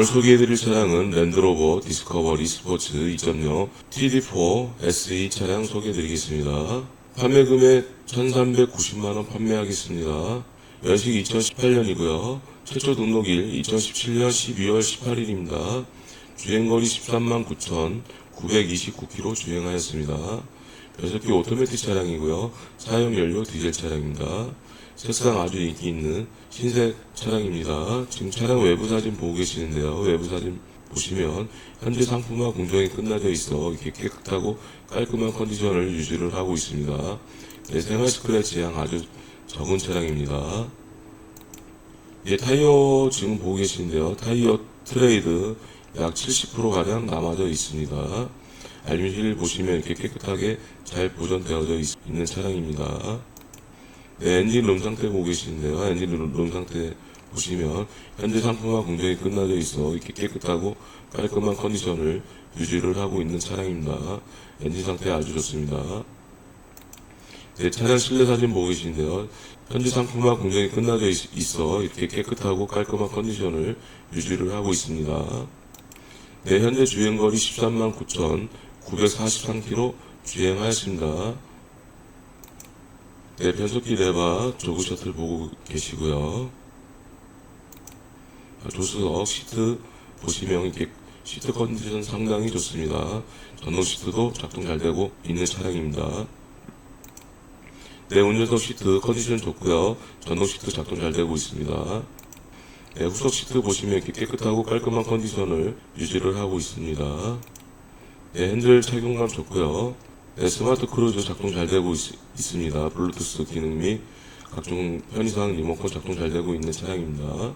오늘 소개해드릴 차량은 랜드로버 디스커버리 스포츠 2.0 TD4 SE 차량 소개해드리겠습니다. 판매 금액 1,390만원 판매하겠습니다. 연식 2018년이고요. 최초 등록일 2017년 12월 18일입니다. 주행거리 13만 9,929km 주행하였습니다. 변속기 오토매틱 차량이고요. 사용 연료 디젤 차량입니다. 색상 아주 인기 있는 흰색 차량입니다. 지금 차량 외부 사진 보고 계시는데요. 외부 사진 보시면 현재 상품화 공정이 끝나져 있어 이렇게 깨끗하고 깔끔한 컨디션을 유지를 하고 있습니다. 네, 생활 스크래치 양 아주 적은 차량입니다. 예, 타이어 지금 보고 계시는데요. 타이어 트레이드 약 70%가량 남아져 있습니다. 알루미늄 보시면 이렇게 깨끗하게 잘 보존되어져 있, 는 차량입니다. 네, 엔진 룸 상태 보고 계시는데요. 엔진 룸, 룸 상태 보시면 현재 상품화 공정이 끝나져 있어 깨끗하고 깔끔한 컨디션을 유지를 하고 있는 차량입니다. 엔진 상태 아주 좋습니다. 네, 차량 실내 사진 보고 계신데요. 현재 상품화 공정이 끝나져 있, 있어 이렇게 깨끗하고 깔끔한 컨디션을 유지를 하고 있습니다. 네, 현재 주행거리 13만 9,943km 주행하였습니다. 네, 변속기 레바 조그 셔틀 보고 계시고요. 아, 조수석 시트 보시면 이렇게 시트 컨디션 상당히 좋습니다. 전동 시트도 작동 잘 되고 있는 차량입니다. 네, 운전석 시트 컨디션 좋고요. 전동 시트 작동 잘 되고 있습니다. 네, 후석 시트 보시면 이렇게 깨끗하고 깔끔한 컨디션을 유지를 하고 있습니다. 네, 핸들 착용감 좋고요. 네, 스마트 크루즈 작동 잘 되고 있, 습니다 블루투스 기능 및 각종 편의상 리모컨 작동 잘 되고 있는 차량입니다.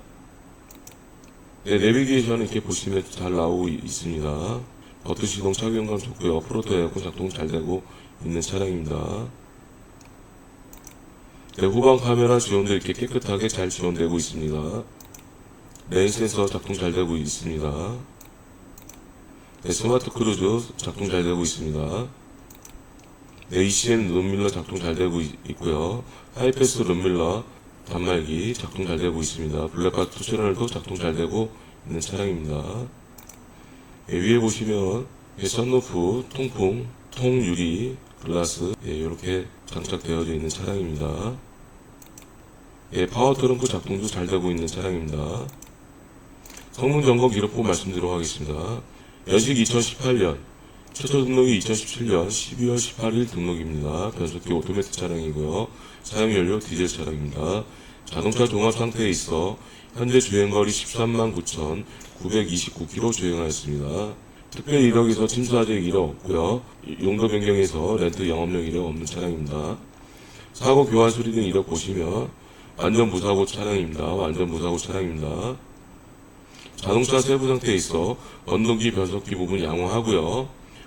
네, 내비게이션 이렇게 보시면 잘 나오고 있- 있습니다. 버튼 시동 착용감 좋고요. 프로토 에어컨 작동 잘 되고 있는 차량입니다. 네, 후방 카메라 지원도 이렇게 깨끗하게 잘 지원되고 있습니다. 레인 센서 작동 잘 되고 있습니다. 네, 스마트 크루즈 작동 잘 되고 있습니다. 네, ECM 룸밀러 작동 잘 되고 있, 있고요. 하이패스 룸밀러 단말기 작동 잘 되고 있습니다. 블랙박스 채널도 작동 잘 되고 있는 차량입니다. 예, 위에 보시면 예, 선루프, 통풍, 통유리, 글라스 예, 이렇게 장착되어져 있는 차량입니다. 예, 파워 트렁크 작동도 잘 되고 있는 차량입니다. 성능 점검 기록부 말씀드리도록 하겠습니다. 연식 2018년, 최초 등록이 2017년 12월 18일 등록입니다. 변속기 오토매틱 차량이고요. 사용 연료 디젤 차량입니다. 자동차 종합 상태에 있어 현재 주행거리 13만 9,929km 주행하였습니다. 특별 이력에서 침수 사직 이력 없고요. 용도 변경에서 렌트 영업력 이력 없는 차량입니다. 사고 교환 수리 등 이력 보시면 완전 무사고 차량입니다. 완전 무사고 차량입니다. 자동차 세부 상태에 있어 원동기 변속기 부분 양호하고요.